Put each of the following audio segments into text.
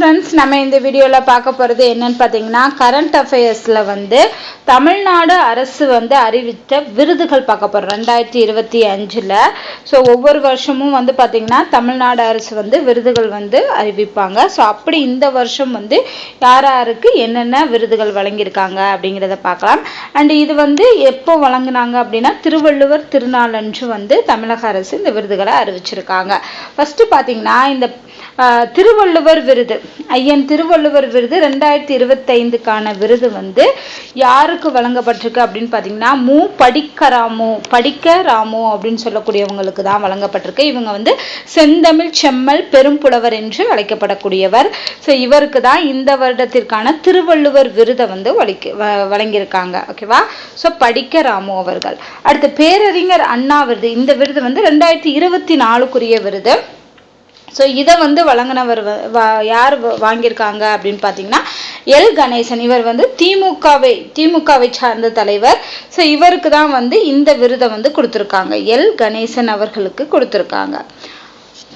Friends நம்ம இந்த வீடியோவில் பார்க்க போகிறது என்னன்னு பார்த்தீங்கன்னா கரண்ட் அஃபேர்ஸில் வந்து தமிழ்நாடு அரசு வந்து அறிவித்த விருதுகள் பார்க்க போகிறோம் ரெண்டாயிரத்தி இருபத்தி அஞ்சில். ஸோ ஒவ்வொரு வருஷமும் வந்து பார்த்திங்கன்னா தமிழ்நாடு அரசு வந்து விருதுகள் வந்து அறிவிப்பாங்க. ஸோ அப்படி இந்த வருஷம் வந்து யார் யாருக்கு என்னென்ன விருதுகள் வழங்கியிருக்காங்க அப்படிங்கிறத பார்க்கலாம். அண்ட் இது வந்து எப்போ வழங்கினாங்க அப்படின்னா திருவள்ளுவர் திருநாளன்று வந்து தமிழக அரசு இந்த விருதுகளை அறிவிச்சிருக்காங்க. ஃபஸ்ட்டு பார்த்தீங்கன்னா இந்த திருவள்ளுவர் விருது. ஐயன் திருவள்ளுவர் விருது ரெண்டாயிரத்தி இருபத்தைந்துக்கான விருது வந்து யாருக்கு வழங்கப்பட்டிருக்கு அப்படின்னு பார்த்தீங்கன்னா மு. படிக்க ராமு படிக்க ராமு அப்படின்னு சொல்லக்கூடியவங்களுக்கு தான் வழங்கப்பட்டிருக்கு. இவங்க வந்து செந்தமிழ் செம்மல் பெரும்புலவர் என்று அழைக்கப்படக்கூடியவர். ஸோ இவருக்கு தான் இந்த வருடத்திற்கான திருவள்ளுவர் விருதை வந்து வலிக்க வழங்கியிருக்காங்க. ஓகேவா ஸோ படிக்க ராமு அவர்கள். அடுத்து பேரறிஞர் அண்ணா விருது. இந்த விருது வந்து ரெண்டாயிரத்தி இருபத்தி நாலுக்குரிய விருது. ஸோ இதை வந்து வழங்கினவர் யார் வாங்கியிருக்காங்க அப்படின்னு பார்த்தீங்கன்னா எல். கணேசன். இவர் வந்து திமுகவை திமுகவை சார்ந்த தலைவர். ஸோ இவருக்கு தான் வந்து இந்த விருதை வந்து கொடுத்துருக்காங்க. எல். கணேசன் அவர்களுக்கு கொடுத்துருக்காங்க.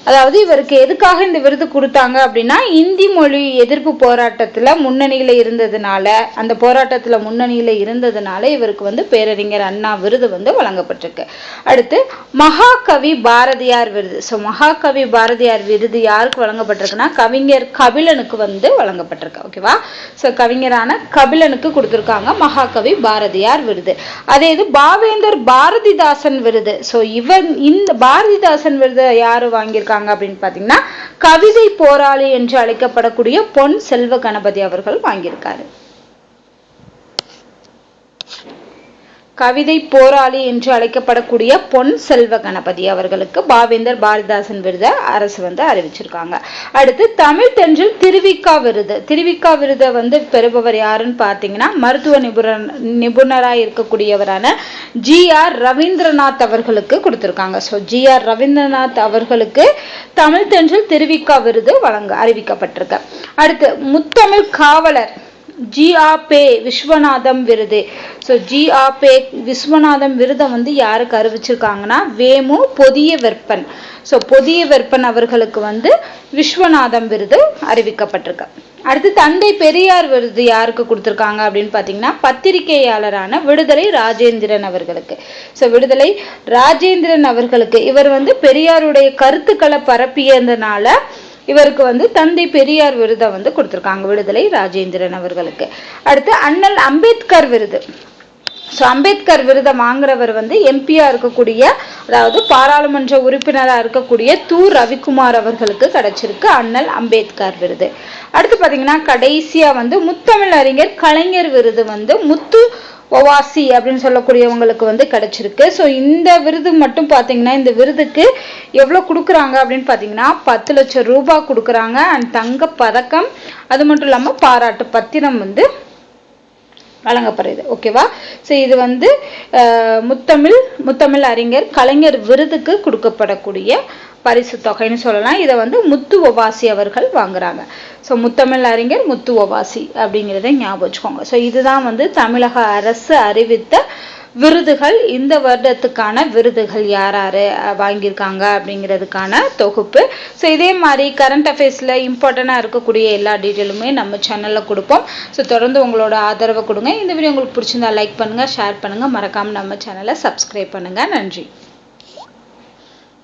அதாவது இவருக்கு எதுக்காக இந்த விருது கொடுத்தாங்க அப்படின்னா இந்தி மொழி எதிர்ப்பு போராட்டத்தில் முன்னணியில் இருந்ததுனால அந்த போராட்டத்தில் முன்னணியில் இருந்ததுனால இவருக்கு வந்து பேரறிஞர் அண்ணா விருது வந்து வழங்கப்பட்டிருக்கு. அடுத்து மகாகவி பாரதியார் விருது. ஸோ மகாகவி பாரதியார் விருது யாருக்கு வழங்கப்பட்டிருக்குன்னா கவிஞர் கபிலனுக்கு வந்து வழங்கப்பட்டிருக்கு. ஓகேவா ஸோ கவிஞரான கபிலனுக்கு கொடுத்துருக்காங்க மகாகவி பாரதியார் விருது. அதே இது பாவேந்தர் பாரதிதாசன் விருது. ஸோ இவன் இந்த பாரதிதாசன் விருது யார் வாங்கியிருக்காங்க? வாங்கியிருக்காங்க அப்படின்னு பார்த்தீங்கன்னா கவிதை போராளி என்று அழைக்கப்படக்கூடிய பொன் செல்வ கணபதி அவர்கள் வாங்கியிருக்காரு. கவிதை போராளி என்று அழைக்கப்படக்கூடிய பொன் செல்வ கணபதி அவர்களுக்கு பாவேந்தர் பாரதிதாசன் விருதை அரசு வந்து அறிவிச்சிருக்காங்க. அடுத்து தமிழ் தென்றில் திருவிக்கா விருது. திருவிக்கா விருதை வந்து பெறுபவர் யாருன்னு பார்த்தீங்கன்னா மருத்துவ நிபுணர் நிபுணராக இருக்கக்கூடியவரான ஜி ஆர் ரவீந்திரநாத் அவர்களுக்கு கொடுத்துருக்காங்க. ஸோ ஜி ஆர் ரவீந்திரநாத் அவர்களுக்கு தமிழ் தென்றில் திருவிக்கா விருது வழங்க அறிவிக்கப்பட்டிருக்கு. அடுத்து முத்தமிழ் காவலர் ஜிஆபே விஸ்வநாதம் விருது. ஸோ ஜிஆபே விஸ்வநாதம் விருதை வந்து யாருக்கு அறிவிச்சிருக்காங்கன்னா வேமு பொதிய வெப்பன் ஸோ பொதிய வெப்பன் அவர்களுக்கு வந்து விஸ்வநாதம் விருது அறிவிக்கப்பட்டிருக்கு. அடுத்து தந்தை பெரியார் விருது யாருக்கு கொடுத்துருக்காங்க அப்படின்னு பார்த்தீங்கன்னா பத்திரிகையாளரான விடுதலை ராஜேந்திரன் அவர்களுக்கு. ஸோ விடுதலை ராஜேந்திரன் அவர்களுக்கு இவர் வந்து பெரியாருடைய கருத்துக்களை பரப்பியதுனால இவருக்கு வந்து தந்தை பெரியார் விருதை வந்து கொடுத்துருக்காங்க விடுதலை ராஜேந்திரன் அவர்களுக்கு. அடுத்து அண்ணல் அம்பேத்கர் விருது. ஸோ அம்பேத்கர் விருதை வாங்குறவர் வந்து எம்பியா இருக்கக்கூடிய அதாவது பாராளுமன்ற உறுப்பினராக இருக்கக்கூடிய தூ ரவிக்குமார் அவர்களுக்கு கிடைச்சிருக்கு அண்ணல் அம்பேத்கர் விருது. அடுத்து பார்த்தீங்கன்னா கடைசியாக வந்து முத்தமிழ் அறிஞர் கலைஞர் விருது வந்து முத்து ஒவாசி அப்படின்னு சொல்லக்கூடியவங்களுக்கு வந்து கிடைச்சிருக்கு. ஸோ இந்த விருது மட்டும் பார்த்தீங்கன்னா இந்த விருதுக்கு எவ்வளோ கொடுக்குறாங்க அப்படின்னு பார்த்தீங்கன்னா பத்து லட்சம் ரூபாய் கொடுக்குறாங்க. அண்ட் தங்க பதக்கம் அது மட்டும் இல்லாமல் பாராட்டு பத்திரம் வந்து வழங்கப்படுறது ஓகேவா ஸோ இது வந்து முத்தமிழ் முத்தமிழ் அறிஞர் கலைஞர் விருதுக்கு கொடுக்கப்படக்கூடிய பரிசு தொகைன்னு சொல்லலாம். இதை வந்து முத்து ஒவாசி அவர்கள் வாங்குறாங்க. ஸோ முத்தமிழ் அறிஞர் முத்து ஒவாசி அப்படிங்கிறத ஞாபகம் வச்சுக்கோங்க. ஸோ இதுதான் வந்து தமிழக அரசு அறிவித்த விருதுகள். இந்த வருடத்துக்கான விருதுகள் யார் யார் வாங்கியிருக்காங்க அப்படிங்கிறதுக்கான தொகுப்பு. ஸோ இதே மாதிரி கரண்ட் அஃபேர்ஸில் இம்பார்ட்டண்ட்டாக இருக்கக்கூடிய எல்லா டீட்டெயிலுமே நம்ம சேனலில் கொடுப்போம். ஸோ தொடர்ந்து உங்களோட ஆதரவை கொடுங்க. இந்த வீடியோ உங்களுக்கு பிடிச்சிருந்தா லைக் பண்ணுங்கள் ஷேர் பண்ணுங்கள் மறக்காமல் நம்ம சேனலை சப்ஸ்கிரைப் பண்ணுங்கள் நன்றி.